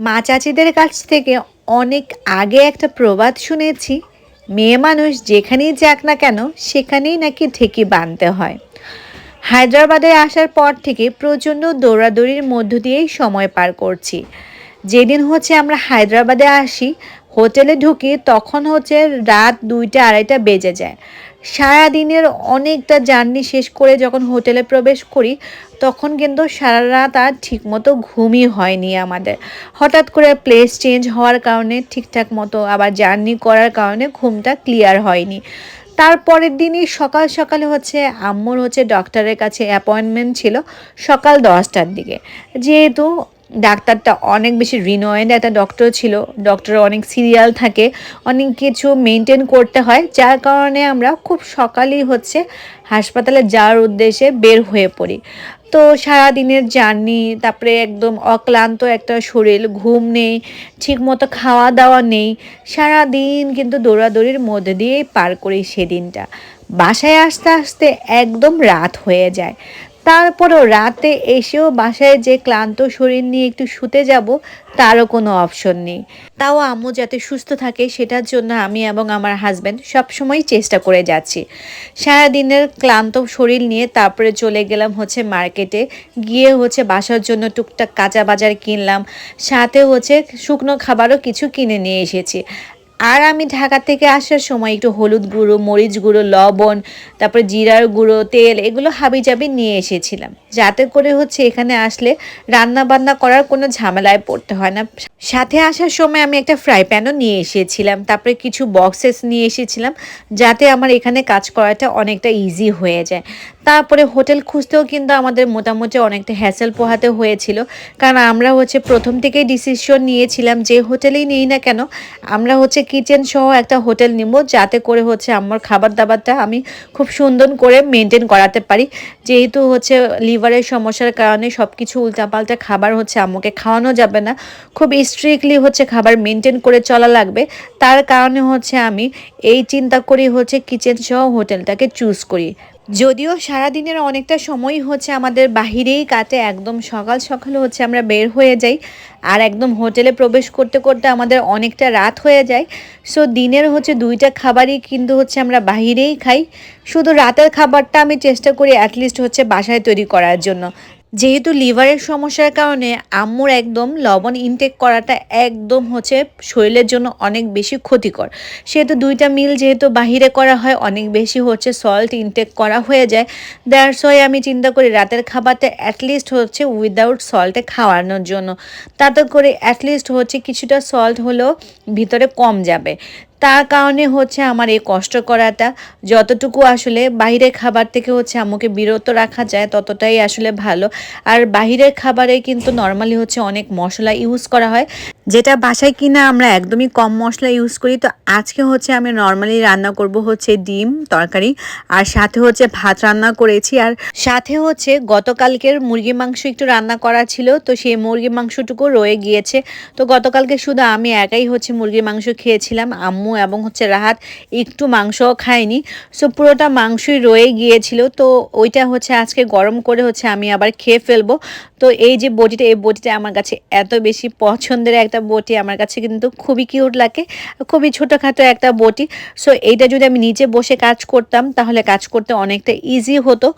মা চাচিদের কাছ থেকে অনেক আগে একটা প্রবাদ শুনেছি, মেয়ে মানুষ যেখানেই যাক না কেন সেখানেই নাকি ঢেকি বাঁধতে হয়। হায়দ্রাবাদে আসার পর থেকে প্রচণ্ড দৌড়াদৌড়ির মধ্য দিয়েই সময় পার করছি। যেদিন হচ্ছে আমরা হায়দ্রাবাদে আসি, হোটেলে ঢুকি তখন হচ্ছে রাত দুইটা আড়াইটা বেজে যায়। সারা দিনের অনেকটা জার্নি শেষ করে যখন হোটেলে প্রবেশ করি, তখন কিন্তু সারা রাত আর ঠিকমতো ঘুমই হয়নি আমাদের। হঠাৎ করে প্লেস চেঞ্জ হওয়ার কারণে, ঠিকঠাক মতো আবার জার্নি করার কারণে ঘুমটা ক্লিয়ার হয়নি। তারপরের দিনই সকাল সকালে হচ্ছে আম্মুর হচ্ছে ডক্টরের কাছে অ্যাপয়েন্টমেন্ট ছিল সকাল দশটার দিকে। যেহেতু ডাক্তারটা অনেক বেশি রিনোয়েন্ড একটা ডক্টর ছিল। ডক্টরের অনেক সিরিয়াল থাকে, অনেক কিছু মেনটেন করতে হয়, যার কারণে আমরা খুব সকালেই হচ্ছে হাসপাতালে যাওয়ার উদ্দেশ্যে বের হয়ে পড়ি। তো সারা দিনের জার্নি তারপরে একদম অক্লান্ত একটা শরীর, ঘুম নেই, ঠিকমতো খাওয়া দাওয়া নেই সারা দিন কিন্তু দৌড়াদৌড়ির মধ্যে দিয়েই পার করি সেদিনটা। বাসায় আসতে আসতে একদম রাত হয়ে যায়। তারপরেও রাতে এসেও বাসায় যে ক্লান্ত শরীর নিয়ে একটু শুতে যাব, তারও কোনো অপশন নেই। তাও আম্মু যাতে সুস্থ থাকে সেটার জন্য আমি এবং আমার হাজব্যান্ড সবসময় চেষ্টা করে যাচ্ছি। সারাদিনের ক্লান্ত শরীর নিয়ে তারপরে চলে গেলাম হচ্ছে মার্কেটে, গিয়ে হচ্ছে বাসার জন্য টুকটাক কাঁচা বাজার কিনলাম, সাথে হচ্ছে শুকনো খাবারও কিছু কিনে নিয়ে এসেছি। আর আমি ঢাকা থেকে আসার সময় একটু হলুদ গুঁড়ো, মরিচ গুঁড়ো, লবণ, তারপরে জিরার গুঁড়ো, তেল এগুলো হাবি জাবি নিয়ে এসেছিলাম। যাতে করে হচ্ছে এখানে আসলে রান্না বান্না করার কোনো ঝামেলায় পড়তে হয় না। সাথে আসার সময় আমি একটা ফ্রাই প্যানও নিয়ে এসেছিলাম। তারপরে কিছু বক্সেস নিয়ে এসেছিলাম, যাতে আমার এখানে কাজ করাটা অনেকটা ইজি হয়ে যায়। তারপরে হোটেল খুঁজতেও কিন্তু আমাদের মোটামুটি অনেকটা হ্যাসেল পোহাতে হয়েছিল। কারণ আমরা হচ্ছে প্রথম থেকেই ডিসিশন নিয়েছিলাম যে হোটেলেই নিই না কেন, আমরা হচ্ছে কিচেন সহ একটা হোটেল নিব, যাতে করে হচ্ছে আমার খাবার দাবারটা আমি খুব সুন্দর করে মেনটেন করাতে পারি। যেহেতু হচ্ছে লিভারের সমস্যার কারণে সব কিছু উল্টাপাল্টা খাবার হচ্ছে আম্মুকে খাওয়ানো যাবে না, খুব স্ট্রিক্টলি হচ্ছে খাবার মেনটেন করে চলা লাগবে। তার কারণে হচ্ছে আমি এই চিন্তা করি হচ্ছে কিচেন সহ হোটেলটাকে চুজ করি। যদিও সারাদিনের অনেকটা সময় হচ্ছে আমাদের বাহিরেই কাটে, একদম সকাল সকাল হচ্ছে আমরা বের হয়ে যাই আর একদম হোটেলে প্রবেশ করতে করতে আমাদের অনেকটা রাত হয়ে যায়। সো দিনের হচ্ছে দুইটা খাবারই কিন্তু হচ্ছে আমরা বাহিরেই খাই। শুধু রাতের খাবারটা আমি চেষ্টা করি অ্যাটলিস্ট হচ্ছে বাসায় তৈরি করার জন্য। যেহেতু লিভারের সমস্যার কারণে আম্মুর একদম লবণ ইনটেক করাটা একদম হচ্ছে শরীরের জন্য অনেক বেশি ক্ষতিকর। সেহেতু দুইটা মিল যেহেতু বাহিরে করা হয়, অনেক বেশি হচ্ছে সল্ট ইনটেক করা হয়ে যায়। দ্যাটস ওয়াই আমি চিন্তা করি রাতের খাবারটা অ্যাটলিস্ট হচ্ছে উইদাউট সল্টে খাওয়ানোর জন্য। তাতে করে অ্যাটলিস্ট হচ্ছে কিছুটা সল্ট হলেও ভিতরে কম যাবে। তার কারণে হচ্ছে আমার এই কষ্ট করাটা। যতটুকু আসলে বাইরের খাবার থেকে হচ্ছে আমাকে বিরত রাখা যায়, ততটাই আসলে ভালো। আর বাহিরের খাবারে কিন্তু নর্মালি হচ্ছে অনেক মশলা ইউজ করা হয়, যেটা বাসায় কিনা আমরা একদমই কম মশলা ইউজ করি। তো আজকে হচ্ছে আমি নর্মালি রান্না করব হচ্ছে ডিম তরকারি, আর সাথে হচ্ছে ভাত রান্না করেছি। আর সাথে হচ্ছে গতকালকের মুরগি মাংস একটু রান্না করা ছিল, তো সেই মুরগি মাংসটুকু রয়ে গিয়েছে। তো গতকালকে শুধু আমি একাই হচ্ছে মুরগির মাংস খেয়েছিলাম। আম্মু এবং হচ্ছে রাহাত একটু মাংসও খায়নি। সো পুরোটা মাংসই রয়ে গিয়েছিল। তো ওইটা হচ্ছে আজকে গরম করে হচ্ছে আমি আবার খেয়ে ফেলব। তো এই যে বটিটা, এই বটিটা আমার কাছে এত বেশি পছন্দের একটা বটি, আমার কাছে কিন্তু খুবই কিউট লাগে। খুবই ছোটোখাটো একটা বটি। সো এইটা যদি আমি নিচে বসে কাজ করতাম, তাহলে কাজ করতে অনেকটা ইজি হতো।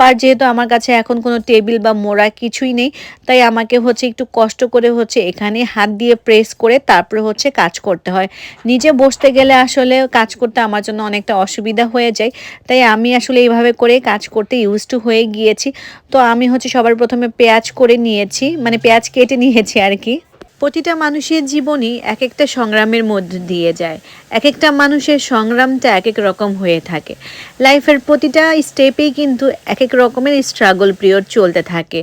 বাট যেহেতু আমার কাছে এখন কোনো টেবিল বা মোড়া কিছুই নেই, তাই আমাকে হচ্ছে একটু কষ্ট করে হচ্ছে এখানে হাত দিয়ে প্রেস করে তারপরে হচ্ছে কাজ করতে হয়। নিজে বসতে গেলে আসলে কাজ করতে আমার জন্য অনেকটা অসুবিধা হয়ে যায়, তাই আমি আসলে এইভাবে করে কাজ করতে ইউজ টু হয়ে গিয়েছি। তো আমি হচ্ছে সবার প্রথমে পেঁয়াজ করে নিয়েছি মানে পেঁয়াজ কেটে নিয়েছি আর কি। প্রতিটা মানুষের জীবনই এক একটা সংগ্রামের মধ্য দিয়ে যায়। এক একটা মানুষের সংগ্রামটা এক এক রকম হয়ে থাকে। লাইফের প্রতিটা স্টেপেই কিন্তু এক এক রকমের স্ট্রাগল পিরিয়ড চলতে থাকে।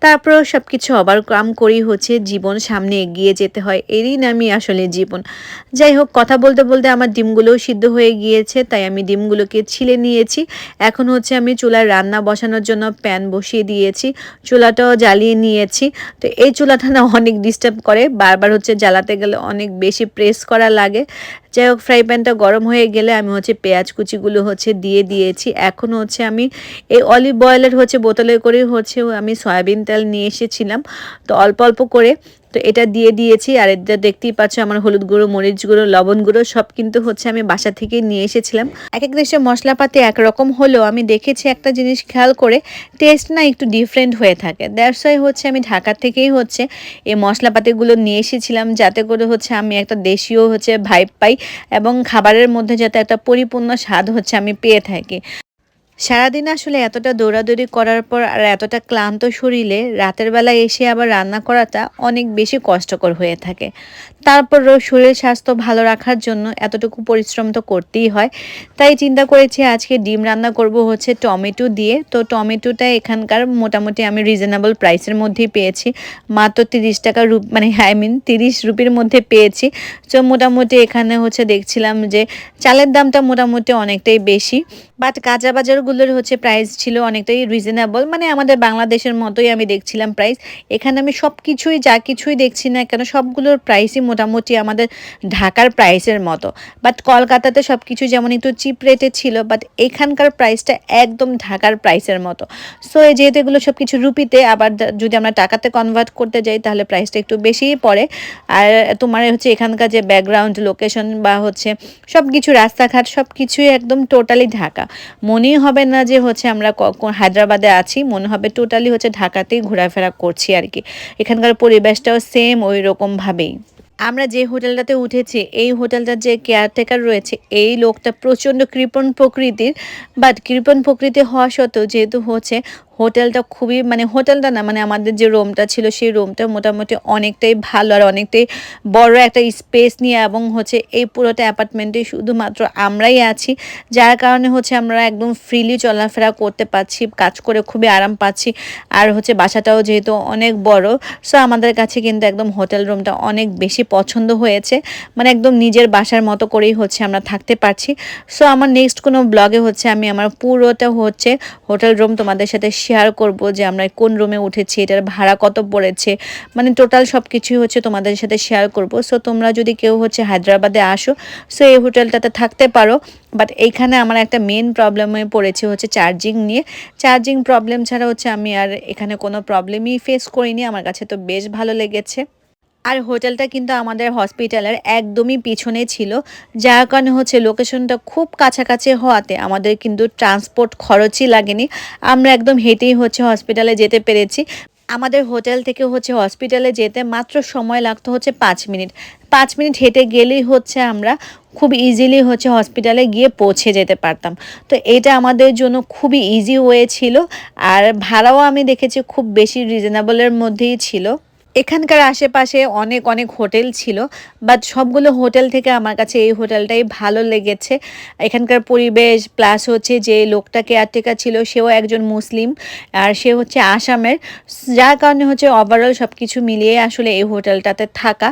তারপরেও সব কিছু আবার কাম করেই হচ্ছে, জীবন সামনে এগিয়ে যেতে হয়। এরই নামই আসলে জীবন। যাই হোক, কথা বলতে বলতে আমার ডিমগুলোও সিদ্ধ হয়ে গিয়েছে, তাই আমি ডিমগুলোকে ছিলে নিয়েছি। এখন হচ্ছে আমি চুলার রান্না বসানোর জন্য প্যান বসিয়ে দিয়েছি, চুলাটাও জ্বালিয়ে নিয়েছি। তো এই চুলাটা না অনেক ডিস্টার্ব করে বারবার হচ্ছে জ্বালাতে গেলে অনেক বেশি প্রেস করা লাগে। যাই হোক ফ্রাই প্যানটা গরম হয়ে গেলে আমি হচ্ছে পেঁয়াজ কুচিগুলো হচ্ছে দিয়ে দিয়েছি। এখন হচ্ছে আমি এই অলিভ অয়েলের হচ্ছে বোতলে করে হচ্ছে আমি সয়াবিন তেল নিয়ে এসেছিলাম। তো অল্প অল্প করে তো এটা দিয়ে দিয়েছি। আর এটা দেখতেই পাচ্ছ আমার হলুদ গুঁড়ো, মরিচ গুঁড়ো, লবণ গুঁড়ো সব কিন্তু হচ্ছে আমি বাসা থেকে নিয়ে এসেছিলাম। এক এক দেশে মশলাপাতি একরকম হলেও আমি দেখেছি একটা জিনিস খেয়াল করে টেস্ট না একটু ডিফারেন্ট হয়ে থাকে। ওয়াই হচ্ছে আমি ঢাকা থেকেই হচ্ছে এই মশলাপাতিগুলো নিয়ে এসেছিলাম। যাতে করে হচ্ছে আমি একটা দেশীয় হচ্ছে ভাইব পাই। এবং খাবারের মধ্যে যাতে একটা পরিপূর্ণ স্বাদ হচ্ছে আমি পেয়ে থাকি। সারাদিন আসলে এতটা দৌড়াদৌড়ি করার পর আর এতটা ক্লান্ত শরীরে রাতের বেলা এসে আবার রান্না করাটা অনেক বেশি কষ্টকর হয়ে থাকে। তারপরও শরীর স্বাস্থ্য ভালো রাখার জন্য এতটুকু পরিশ্রম তো করতেই হয়। তাই চিন্তা করেছি আজকে ডিম রান্না করব হচ্ছে টমেটো দিয়ে। তো টমেটোটা এখানকার মোটামুটি আমি রিজনেবল প্রাইসের মধ্যেই পেয়েছি। মাত্র তিরিশ টাকা রুপ মানে আই মিন তিরিশ রুপির মধ্যে পেয়েছি। তো মোটামুটি এখানে হচ্ছে দেখছিলাম যে চালের দামটা মোটামুটি অনেকটাই বেশি। বাট কাঁচা বাজারগুলোর হচ্ছে প্রাইস ছিল অনেকটাই রিজনেবল মানে আমাদের বাংলাদেশের মতোই আমি দেখছিলাম প্রাইস এখানে আমি সব কিছুই যা কিছুই দেখছি না কেন, সবগুলোর প্রাইসই মোটামুটি আমাদের ঢাকার প্রাইসের মতো। বাট কলকাতাতে সব কিছু যেমন একটু চিপ রেটে ছিল বাট এখানকার প্রাইসটা একদম ঢাকার প্রাইসের মতো। সো এই যেহেতু এগুলো সব কিছু রুপিতে, আবার যদি আমরা টাকাতে কনভার্ট করতে যাই, তাহলে প্রাইসটা একটু বেশিই পড়ে। আর তোমার হচ্ছে এখানকার যে ব্যাকগ্রাউন্ড লোকেশন বা হচ্ছে সব কিছু রাস্তাঘাট সব কিছুই একদম টোটালি ঢাকা। মনেই হবে না যে হচ্ছে আমরা হায়দ্রাবাদে আছি, মনে হবে টোটালি হচ্ছে ঢাকাতেই ঘোরাফেরা করছি আর কি। এখানকার পরিবেশটাও সেম ওই রকমভাবেই আমরা যে হোটেলটাতে উঠেছি, এই হোটেলটার যে কেয়ারটেকার রয়েছে, এই লোকটা প্রচণ্ড কৃপণ প্রকৃতির বাট কৃপণ প্রকৃতি হওয়া সত্ত্বেও যেহেতু হচ্ছে হোটেলটা খুবই মানে হোটেলটা না মানে আমাদের যে রুমটা ছিল সেই রুমটা মোটামুটি অনেকটাই ভালো আর অনেকটাই বড় একটা স্পেস নিয়ে এবং হচ্ছে এই পুরোটা অ্যাপার্টমেন্টে শুধুমাত্র আমরাই আছি। যার কারণে হচ্ছে আমরা একদম ফ্রিলি চলাফেরা করতে পারছি, কাজ করে খুবই আরাম পাচ্ছি। আর হচ্ছে বাসাটাও যেহেতু অনেক বড় সো আমাদের কাছে কিন্তু একদম হোটেল রুমটা অনেক বেশি পছন্দ হয়েছে। মানে একদম নিজের বাসার মতো করেই হচ্ছে আমরা থাকতে পারছি। সো আমার নেক্সট কোনো ব্লগে হচ্ছে আমি, আমার পুরোটা হচ্ছে হোটেল রুম তোমাদের সাথে শেয়ার করব যে আমরা কোন রুমে উঠেছি, এটার ভাড়া কত পড়েছে মানে টোটাল সব কিছুই হচ্ছে তোমাদের সাথে শেয়ার করব। সো তোমরা যদি কেউ হচ্ছে হায়দ্রাবাদে আসো সো এই হোটেলটাতে থাকতে পারো। বাট এইখানে আমার একটা মেন প্রবলেমে পড়েছে হচ্ছে চার্জিং নিয়ে। চার্জিং প্রবলেম ছাড়া হচ্ছে আমি আর এখানে কোনো প্রবলেমই ফেস করিনি। আমার কাছে তো বেশ ভালো লেগেছে। আর হোটেলটা কিন্তু আমাদের হসপিটালের একদমই পিছনে ছিল। যার কারণে হচ্ছে লোকেশনটা খুব কাছাকাছি হওয়াতে আমাদের কিন্তু ট্রান্সপোর্ট খরচই লাগেনি। আমরা একদম হেঁটেই হচ্ছে হসপিটালে যেতে পেরেছি। আমাদের হোটেল থেকে হচ্ছে হসপিটালে যেতে মাত্র সময় লাগতো হচ্ছে পাঁচ মিনিট। পাঁচ মিনিট হেঁটে গেলেই হচ্ছে আমরা খুব ইজিলি হচ্ছে হসপিটালে গিয়ে পৌঁছে যেতে পারতাম। তো এটা আমাদের জন্য খুবই ইজি ওয়ে ছিল। আর ভাড়াও আমি দেখেছি খুব বেশি রিজনেবলের মধ্যেই ছিল। এখানকার আশেপাশে অনেক অনেক হোটেল ছিল বাট সবগুলো হোটেল থেকে আমার কাছে এই হোটেলটাই ভালো লেগেছে। এখানকার পরিবেশ প্লাস হচ্ছে যে লোকটা কেয়ারটেকার ছিল, সেও একজন মুসলিম, আর সে হচ্ছে আসামের। যার কারণে হচ্ছে ওভারঅল সব কিছু মিলিয়ে আসলে এই হোটেলটাতে থাকা।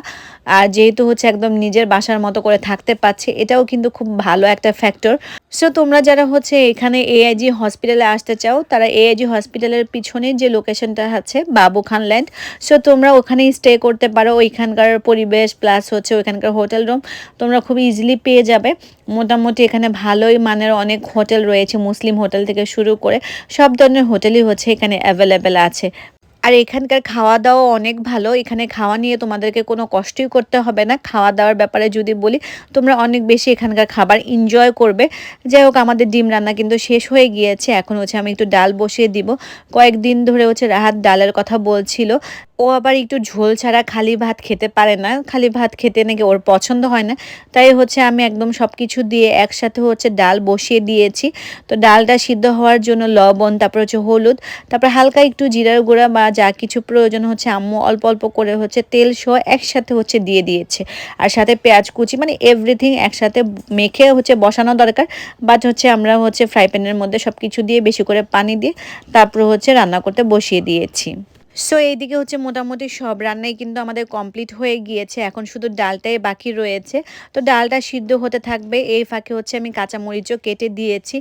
আর যেহেতু হচ্ছে একদম নিজের বাসার মতো করে থাকতে পারছে, এটাও কিন্তু খুব ভালো একটা ফ্যাক্টর সো তোমরা যারা হচ্ছে এখানে এআইজি হসপিটালে আসতে চাও, তারা এআইজি হসপিটালের পিছনে যে লোকেশনটা আছে, বাবু খান ল্যান্ড সো তোমরা ওখানেই স্টে করতে পারো। ওইখানকার পরিবেশ প্লাস হচ্ছে ওইখানকার হোটেল রুম তোমরা খুব ইজিলি পেয়ে যাবে। মোটামুটি এখানে ভালোই মানের অনেক হোটেল রয়েছে, মুসলিম হোটেল থেকে শুরু করে সব ধরনের হোটেলই হচ্ছে এখানে অ্যাভেলেবেল আছে। আর এখানকার খাওয়া দাওয়া অনেক ভালো। এখানে খাওয়া নিয়ে তোমাদেরকে কোনো কষ্টই করতে হবে না। খাওয়া দাওয়ার ব্যাপারে যদি বলি, তোমরা অনেক বেশি এখানকার খাবার এনজয় করবে। যাই হোক, আমাদের ডিম রান্না কিন্তু শেষ হয়ে গিয়েছে। এখন হচ্ছে আমি একটু ডাল বসিয়ে দিব। কয়েকদিন ধরে হচ্ছে রাহাত ডালের কথা বলছিল। ও আবার একটু ঝোল ছাড়া খালি ভাত খেতে পারে না। খালি ভাত খেতে নাকি ওর পছন্দ হয় না। তাই হচ্ছে আমি একদম সব কিছু দিয়ে একসাথে হচ্ছে ডাল বসিয়ে দিয়েছি। তো ডালটা সিদ্ধ হওয়ার জন্য লবণ, তারপর হচ্ছে হলুদ, তারপর হালকা একটু জিরার গুঁড়া বা যা কিছু প্রয়োজন হচ্ছে আম্মু অল্প অল্প করে হচ্ছে তেল সহ একসাথে হচ্ছে দিয়ে দিয়েছে। আর সাথে পেঁয়াজ কুচি মানে এভরিথিং একসাথে মেখে হচ্ছে বসানো দরকার। বাট হচ্ছে আমরা হচ্ছে ফ্রাই প্যানের মধ্যে সব কিছু দিয়ে বেশি করে পানি দিয়ে তারপর হচ্ছে রান্না করতে বসিয়ে দিয়েছি। সো এইদিকে হচ্ছে মোটামুটি সব রান্নাই কিন্তু আমাদের কমপ্লিট হয়ে গিয়েছে। এখন শুধু ডালটাই বাকি রয়েছে। তো ডালটা সিদ্ধ হতে থাকবে। এই ফাঁকে হচ্ছে আমি কাঁচামরিচও কেটে দিয়েছি।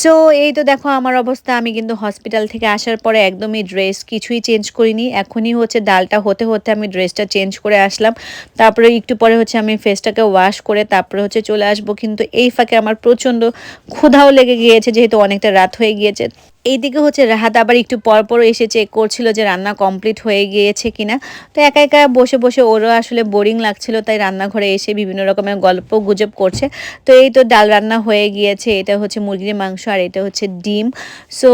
সো এই তো দেখো আমার অবস্থা। আমি কিন্তু হসপিটাল থেকে আসার পরে একদমই ড্রেস কিছুই চেঞ্জ করিনি। এখনই হচ্ছে ডালটা হতে হতে আমি ড্রেসটা চেঞ্জ করে আসলাম। তারপরে একটু পরে হচ্ছে আমি ফেসটাকে ওয়াশ করে তারপরে হচ্ছে চলে আসব। কিন্তু এই ফাঁকে আমার প্রচণ্ড ক্ষুধাও লেগে গিয়েছে, যেহেতু অনেকটা রাত হয়ে গিয়েছে। এইদিকে হচ্ছে রাহাত আবার একটু পর পর এসে চেক করছিল যে রান্না কমপ্লিট হয়ে গিয়েছে কিনা। তো একা একা বসে বসে ওরও আসলে বোরিং লাগছিল, তাই রান্নাঘরে এসে বিভিন্ন রকমের গল্প গুজব করছে। তো এই তো ডাল রান্না হয়ে গিয়েছে, এটা হচ্ছে মুরগির মাংস আর এটা হচ্ছে ডিম। সো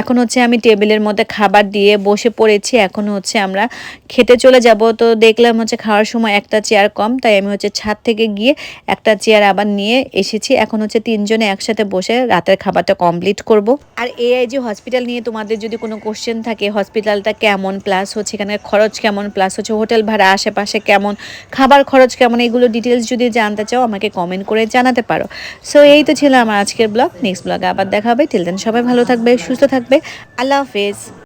এখন হচ্ছে আমি টেবিলের মধ্যে খাবার দিয়ে বসে পড়েছি, এখন হচ্ছে আমরা খেতে চলে যাব। তো দেখলাম হচ্ছে খাওয়ার সময় একটা চেয়ার কম, তাই আমি হচ্ছে ছাদ থেকে গিয়ে একটা চেয়ার আবার নিয়ে এসেছি। এখন হচ্ছে তিনজনে একসাথে বসে রাতের খাবারটা কমপ্লিট করব। আর এআইজি হসপিটাল নিয়ে তোমাদের যদি কোনো কোশ্চেন থাকে হসপিটালটা কেমন প্লাস হচ্ছে এখানে খরচ কেমন প্লাস হচ্ছে হোটেল ভাড়া, আশেপাশে কেমন, খাবার খরচ কেমন, এগুলো ডিটেলস যদি জানতে চাও, আমাকে কমেন্ট করে জানাতে পারো। সো এই তো ছিল আমার আজকের ব্লগ নেক্সট ব্লগে আবার দেখা হবে। টিল দেন সবাই ভালো থাকবে, সুস্থ থাকবে। আল্লাহ হাফেজ।